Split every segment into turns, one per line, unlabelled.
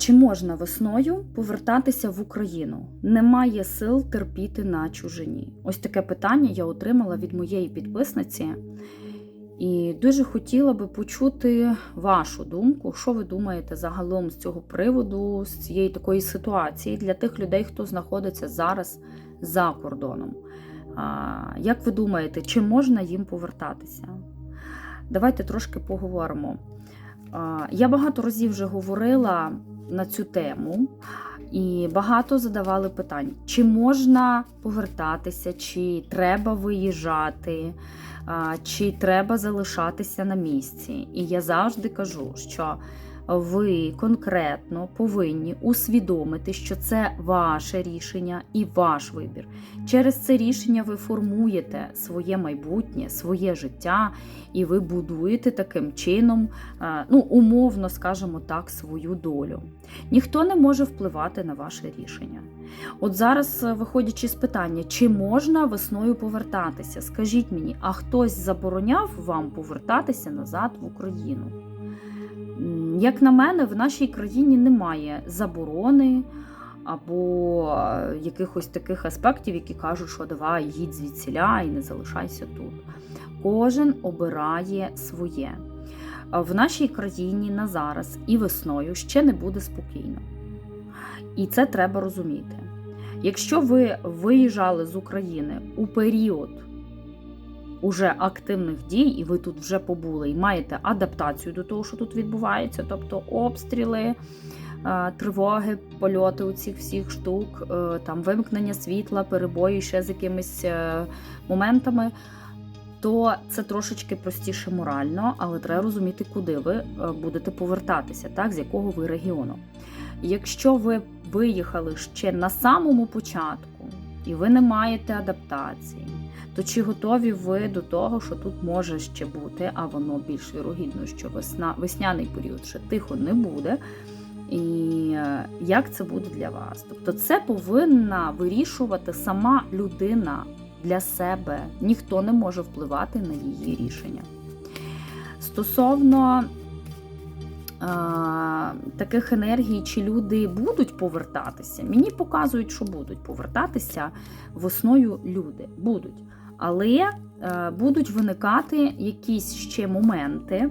Чи можна весною повертатися в Україну? Немає сил терпіти на чужині. Ось таке питання я отримала від моєї підписниці. І дуже хотіла би почути вашу думку, що ви думаєте загалом з цього приводу, з цієї такої ситуації для тих людей, хто знаходиться зараз за кордоном. Як ви думаєте, чи можна їм повертатися? Давайте трошки поговоримо. Я багато разів вже говорила на цю тему, і багато задавали питань: чи можна повертатися, чи треба виїжджати, чи треба залишатися на місці. І я завжди кажу, що ви конкретно повинні усвідомити, що це ваше рішення і ваш вибір. Через це рішення ви формуєте своє майбутнє, своє життя, і ви будуєте таким чином, е, ну, умовно, скажімо так, свою долю. Ніхто не може впливати на ваше рішення. От зараз, е, виходячи з питання, чи можна весною повертатися, скажіть мені, а хтось забороняв вам повертатися назад в Україну? Як на мене, в нашій країні немає заборони або е, якихось таких аспектів, які кажуть, що давай їдь звідсіля і не залишайся тут. Кожен обирає своє. В нашій країні на зараз і весною ще не буде спокійно. І це треба розуміти. Якщо ви виїжджали з України у період уже активних дій, і ви тут вже побули, і маєте адаптацію до того, що тут відбувається, тобто обстріли, е, тривоги, польоти у цих всіх штук, е, там вимкнення світла, перебої ще з якимись е, моментами, то це трошечки простіше морально, але треба розуміти, куди ви будете повертатися, так, з якого ви регіону. Якщо ви виїхали ще на самому початку і ви не маєте адаптації, то чи готові ви до того, що тут може ще бути, а воно більш вірогідно, що весна, весняний період ще тихо не буде. І е, як це буде для вас? Тобто, це повинна вирішувати сама людина для себе. Ніхто не може впливати на її рішення. Стосовно таких енергій, чи люди будуть повертатися, мені показують, що будуть повертатися весною люди. Будуть. Але е, будуть виникати якісь ще моменти,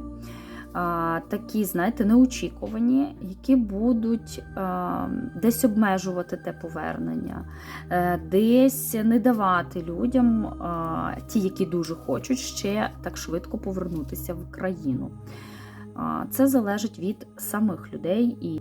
а, такі, знаєте, неочікувані, які будуть а, десь обмежувати те повернення, е, десь не давати людям, ті, які дуже хочуть, ще так швидко повернутися в країну. Це залежить від самих людей і